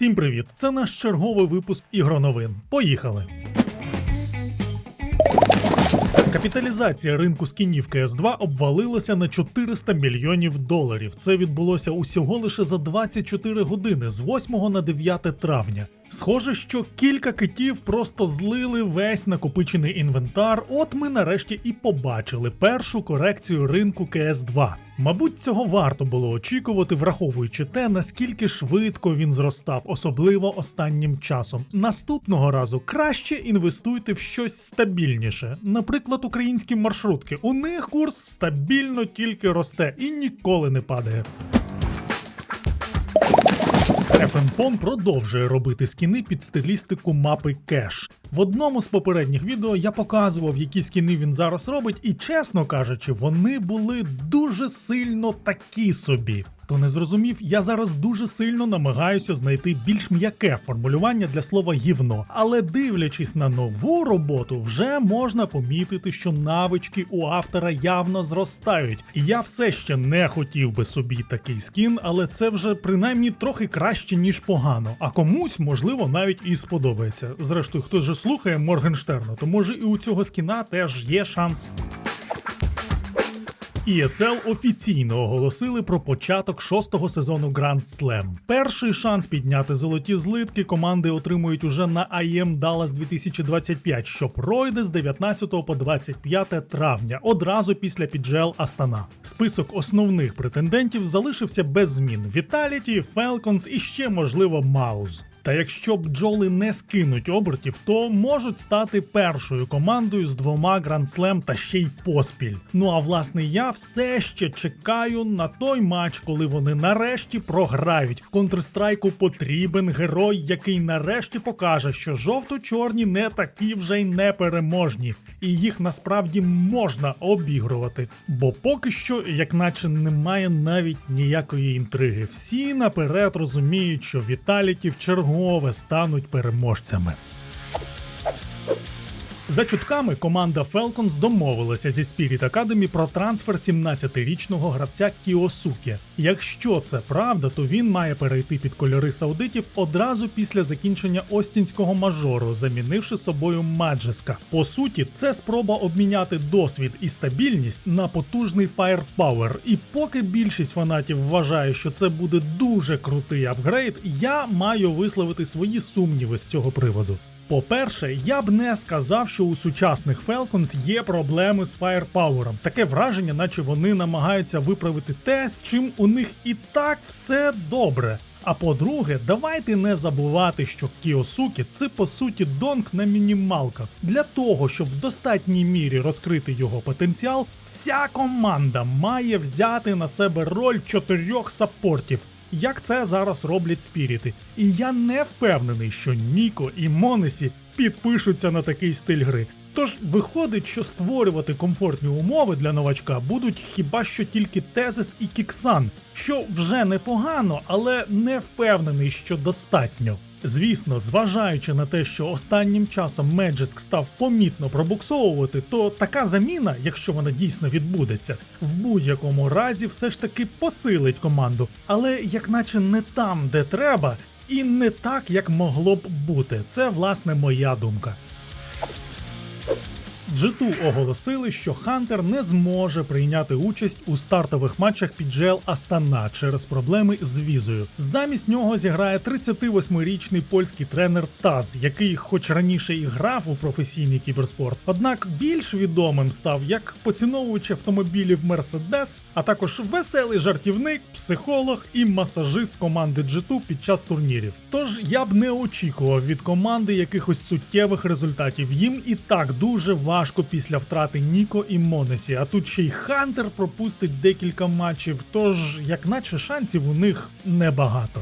Всім привіт! Це наш черговий випуск ігроновин. Поїхали! Капіталізація ринку скінів CS2 обвалилася на 400 мільйонів доларів. Це відбулося усього лише за 24 години з 8 на 9 травня. Схоже, що кілька китів просто злили весь накопичений інвентар. От ми нарешті і побачили першу корекцію ринку CS2. Мабуть, цього варто було очікувати, враховуючи те, наскільки швидко він зростав, особливо останнім часом. Наступного разу краще інвестуйте в щось стабільніше, наприклад, українські маршрутки. У них курс стабільно тільки росте і ніколи не падає. FNPON продовжує робити скіни під стилістику мапи Кеш. В одному з попередніх відео я показував, які скіни він зараз робить, і чесно кажучи, вони були дуже сильно такі собі. Хто не зрозумів, я зараз дуже сильно намагаюся знайти більш м'яке формулювання для слова гівно, але дивлячись на нову роботу, вже можна помітити, що навички у автора явно зростають. І я все ще не хотів би собі такий скін, але це вже принаймні трохи краще ніж погано. А комусь можливо навіть і сподобається. Зрештою, хтось же слухає Моргенштерна, то може і у цього скіна теж є шанс. ESL офіційно оголосили про початок шостого сезону Grand Slam. Перший шанс підняти золоті злитки команди отримують уже на IEM Dallas 2025, що пройде з 19 по 25 травня, одразу після піджел Астана. Список основних претендентів залишився без змін: Vitality, Falcons і ще можливо Маус. Та якщо бджоли не скинуть обертів, то можуть стати першою командою з двома грандслем та ще й поспіль. Ну а власне я все ще чекаю на той матч, коли вони нарешті програють. Контрстрайку потрібен герой, який нарешті покаже, що жовто-чорні не такі вже й непереможні, і їх насправді можна обігрувати. Бо поки що, як наче немає навіть ніякої інтриги. Всі наперед розуміють, що Віталіті в чергове стануть переможцями. За чутками команда Falcons домовилася зі Spirit Academy про трансфер 17-річного гравця Кіосуке. Якщо це правда, то він має перейти під кольори саудитів одразу після закінчення Остінського мажору, замінивши собою Маджеска. По суті, це спроба обміняти досвід і стабільність на потужний фаєрпауер. І поки більшість фанатів вважає, що це буде дуже крутий апгрейд, я маю висловити свої сумніви з цього приводу. По-перше, я б не сказав, що у сучасних Falcons є проблеми з фаєрпауером. Таке враження, наче вони намагаються виправити те, з чим у них і так все добре. А по-друге, давайте не забувати, що Кіосукі це по суті донк на мінімалках. Для того, щоб в достатній мірі розкрити його потенціал, вся команда має взяти на себе роль чотирьох саппортів як це зараз роблять спіріти. І я не впевнений, що Ніко і Монесі підпишуться на такий стиль гри. Тож виходить, що створювати комфортні умови для новачка будуть хіба що тільки Тезис і Кіксан, що вже непогано, але не впевнений, що достатньо. Звісно, зважаючи на те, що останнім часом Меджиск став помітно пробуксовувати, то така заміна, якщо вона дійсно відбудеться, в будь-якому разі все ж таки посилить команду, але як наче не там, де треба, і не так, як могло б бути. Це власне моя думка. G2 оголосили, що Хантер не зможе прийняти участь у стартових матчах піджел Астана через проблеми з візою. Замість нього зіграє 38-річний польський тренер Таз, який, хоч раніше і грав у професійний кіберспорт, однак більш відомим став як поціновувач автомобілів Mercedes, а також веселий жартівник, психолог і масажист команди G2 під час турнірів. Тож я б не очікував від команди якихось суттєвих результатів. Їм і так дуже важко важко після втрати Ніко і Монесі, а тут ще й Хантер пропустить декілька матчів, тож, як наче шансів у них небагато.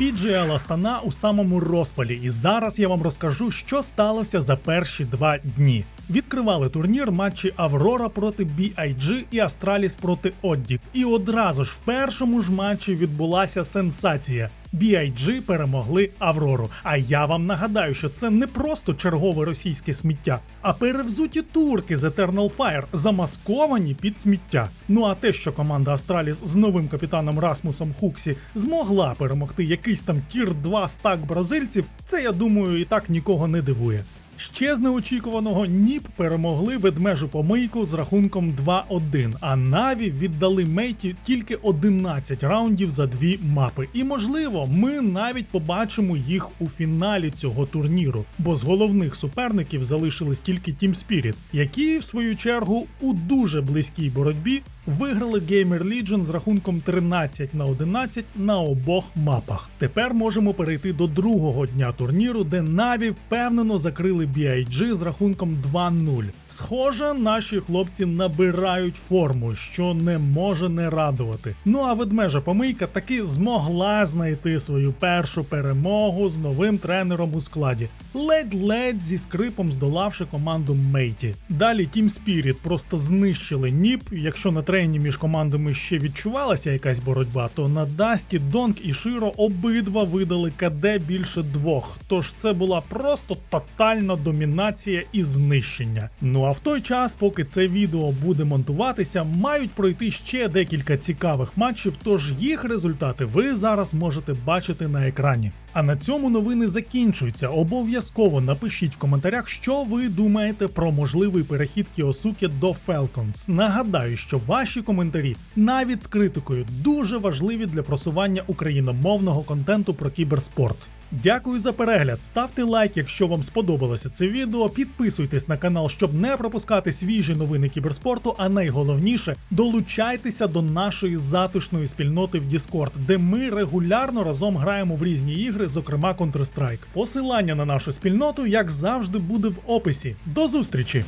PGL Астана у самому розпалі, і зараз я вам розкажу, що сталося за перші два дні. Відкривали турнір матчі Аврора проти BIG і Астраліс проти Оддік. І одразу ж в першому ж матчі відбулася сенсація. BIG перемогли Аврору. А я вам нагадаю, що це не просто чергове російське сміття, а перевзуті турки з Eternal Fire, замасковані під сміття. Ну а те, що команда Астраліс з новим капітаном Расмусом Хуксі змогла перемогти якийсь там тір 2 стак бразильців, це я думаю і так нікого не дивує. Ще з неочікуваного Ніп перемогли ведмежу помийку з рахунком 2-1, а Наві віддали Мейті тільки 11 раундів за дві мапи. І можливо, ми навіть побачимо їх у фіналі цього турніру, бо з головних суперників залишились тільки Team Spirit, які в свою чергу у дуже близькій боротьбі виграли Gamer Legion з рахунком 13 на 11 на обох мапах. Тепер можемо перейти до другого дня турніру, де Наві впевнено закрили BIG з рахунком 2-0. Схоже, наші хлопці набирають форму, що не може не радувати. Ну а ведмежа помийка таки змогла знайти свою першу перемогу з новим тренером у складі. Ледь-ледь зі скрипом здолавши команду Мейті. Далі Team Spirit просто знищили Ніп. Якщо на трені між командами ще відчувалася якась боротьба, то на Дасті Донг і Широ обидва видали КД більше двох. Тож це була просто тотальна домінація і знищення. Ну а в той час, поки це відео буде монтуватися, мають пройти ще декілька цікавих матчів. Тож їх результати ви зараз можете бачити на екрані. А на цьому новини закінчуються. Обов'язково напишіть в коментарях, що ви думаєте про можливий перехід Кіосуки до Falcons. Нагадаю, що ваші коментарі навіть з критикою дуже важливі для просування україномовного контенту про кіберспорт. Дякую за перегляд. Ставте лайк, якщо вам сподобалося це відео. Підписуйтесь на канал, щоб не пропускати свіжі новини кіберспорту. А найголовніше долучайтеся до нашої затишної спільноти в Discord, де ми регулярно разом граємо в різні ігри, зокрема Counter-Strike. Посилання на нашу спільноту, як завжди, буде в описі. До зустрічі!